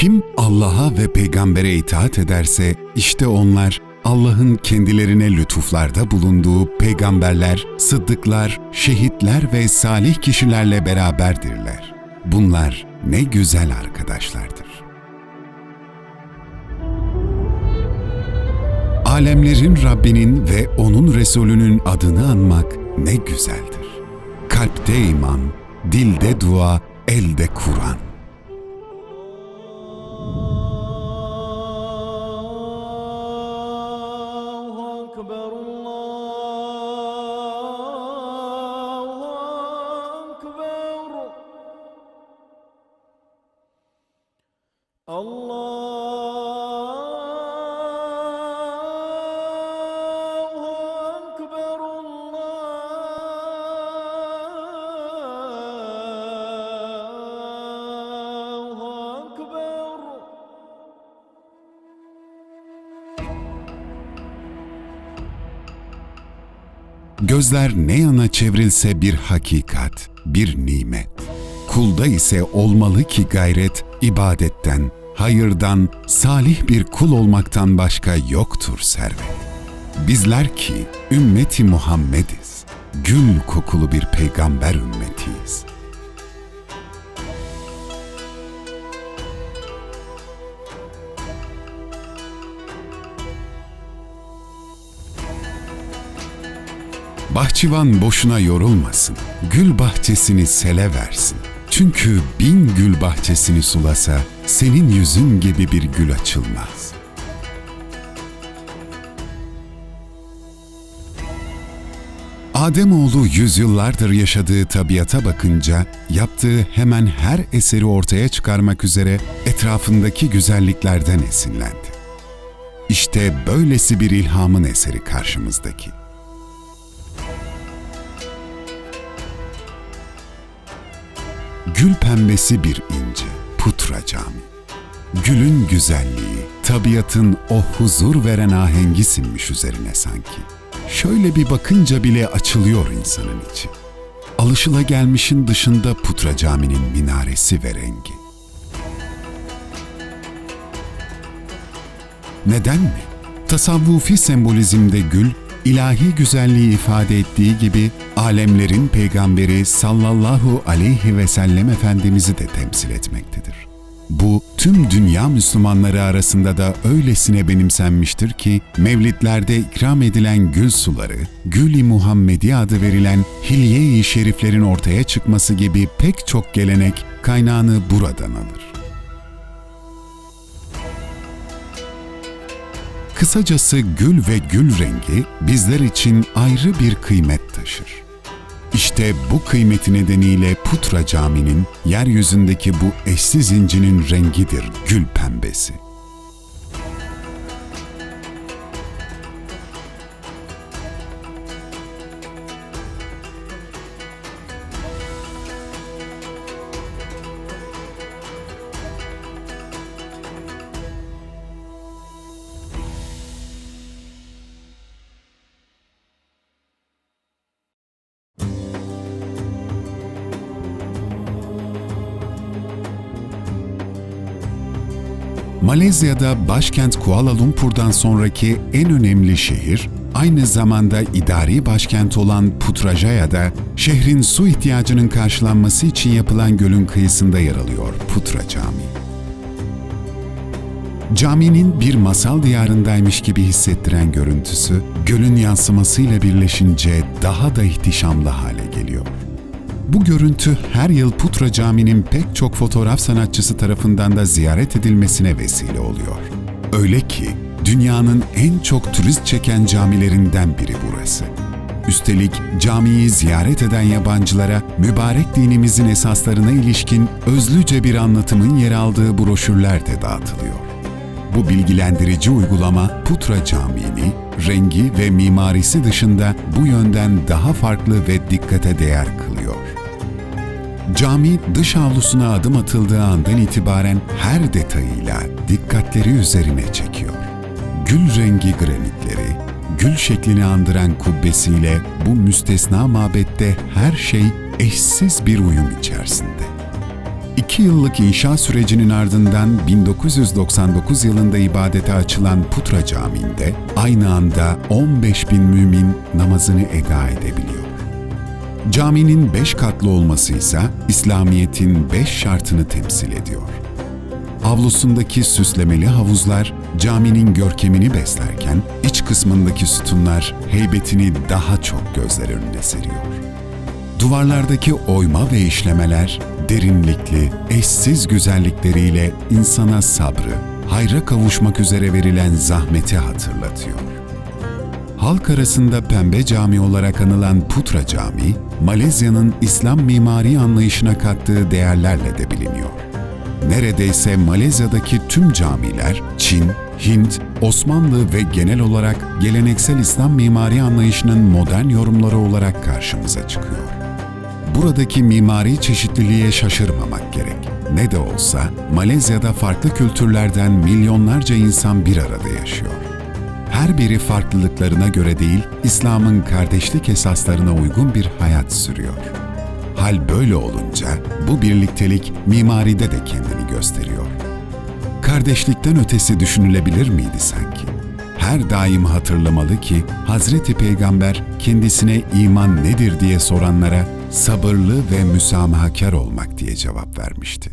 Kim Allah'a ve peygambere itaat ederse işte onlar Allah'ın kendilerine lütuflarda bulunduğu peygamberler, sıddıklar, şehitler ve salih kişilerle beraberdirler. Bunlar ne güzel arkadaşlardır. Alemlerin Rabbinin ve O'nun Resulünün adını anmak ne güzeldir. Kalpte iman, dilde dua, elde Kur'an. أكبر Gözler ne yana çevrilse bir hakikat, bir nimet. Kulda ise olmalı ki gayret ibadetten, hayırdan, salih bir kul olmaktan başka yoktur servet. Bizler ki ümmeti Muhammediz. Gül kokulu bir peygamber ümmetiyiz. Bahçıvan boşuna yorulmasın, gül bahçesini sele versin. Çünkü bin gül bahçesini sulasa, senin yüzün gibi bir gül açılmaz. Ademoğlu yüzyıllardır yaşadığı tabiata bakınca yaptığı hemen her eseri ortaya çıkarmak üzere etrafındaki güzelliklerden esinlendi. İşte böylesi bir ilhamın eseri karşımızdaki. Gül pembesi bir inci, Putra Cami. Gülün güzelliği, tabiatın o huzur veren ahengi sinmiş üzerine sanki. Şöyle bir bakınca bile açılıyor insanın içi. Alışılagelmişin dışında Putra Cami'nin minaresi ve rengi. Neden mi? Tasavvufi sembolizmde gül, ilahi güzelliği ifade ettiği gibi alemlerin peygamberi sallallahu aleyhi ve sellem Efendimiz'i de temsil etmektedir. Bu tüm dünya Müslümanları arasında da öylesine benimsenmiştir ki mevlitlerde ikram edilen gül suları, Gül-i Muhammedi adı verilen hilye-i şeriflerin ortaya çıkması gibi pek çok gelenek kaynağını buradan alır. Kısacası gül ve gül rengi bizler için ayrı bir kıymet taşır. İşte bu kıymeti nedeniyle Putra Camii'nin yeryüzündeki bu eşsiz incinin rengidir gül pembesi. Malezya'da başkent Kuala Lumpur'dan sonraki en önemli şehir, aynı zamanda idari başkent olan Putrajaya'da şehrin su ihtiyacının karşılanması için yapılan gölün kıyısında yer alıyor Putra Camii. Caminin bir masal diyarındaymış gibi hissettiren görüntüsü, gölün yansımasıyla birleşince daha da ihtişamlı hale geliyor. Bu görüntü her yıl Putra Camii'nin pek çok fotoğraf sanatçısı tarafından da ziyaret edilmesine vesile oluyor. Öyle ki dünyanın en çok turist çeken camilerinden biri burası. Üstelik camiyi ziyaret eden yabancılara mübarek dinimizin esaslarına ilişkin özlüce bir anlatımın yer aldığı broşürler de dağıtılıyor. Bu bilgilendirici uygulama Putra Camii'ni rengi ve mimarisi dışında bu yönden daha farklı ve dikkate değer kılıyor. Cami dış avlusuna adım atıldığı andan itibaren her detayıyla dikkatleri üzerine çekiyor. Gül rengi granitleri, gül şeklini andıran kubbesiyle bu müstesna mabette her şey eşsiz bir uyum içerisinde. İki yıllık inşa sürecinin ardından 1999 yılında ibadete açılan Putra Camii'nde aynı anda 15 bin mümin namazını eda edebiliyor. Caminin beş katlı olması ise İslamiyet'in beş şartını temsil ediyor. Avlusundaki süslemeli havuzlar caminin görkemini beslerken iç kısmındaki sütunlar heybetini daha çok gözler önüne seriyor. Duvarlardaki oyma ve işlemeler derinlikli, eşsiz güzellikleriyle insana sabrı, hayra kavuşmak üzere verilen zahmeti hatırlatıyor. Halk arasında Pembe Cami olarak anılan Putra Camii, Malezya'nın İslam mimari anlayışına kattığı değerlerle de biliniyor. Neredeyse Malezya'daki tüm camiler Çin, Hint, Osmanlı ve genel olarak geleneksel İslam mimari anlayışının modern yorumları olarak karşımıza çıkıyor. Buradaki mimari çeşitliliğe şaşırmamak gerek. Ne de olsa Malezya'da farklı kültürlerden milyonlarca insan bir arada yaşıyor. Her biri farklılıklarına göre değil, İslam'ın kardeşlik esaslarına uygun bir hayat sürüyor. Hal böyle olunca bu birliktelik mimaride de kendini gösteriyor. Kardeşlikten ötesi düşünülebilir miydi sanki? her daim hatırlamalı ki Hazreti Peygamber kendisine iman nedir diye soranlara sabırlı ve müsamahakar olmak diye cevap vermişti.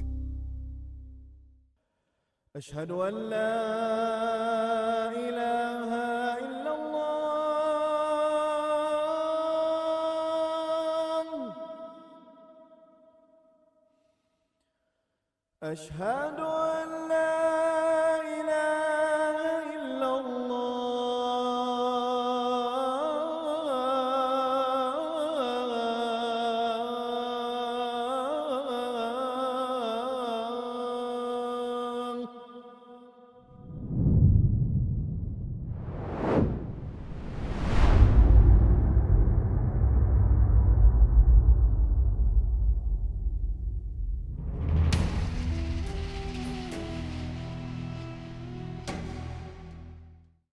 Eşhedü en la ilahe illallah Eşhedü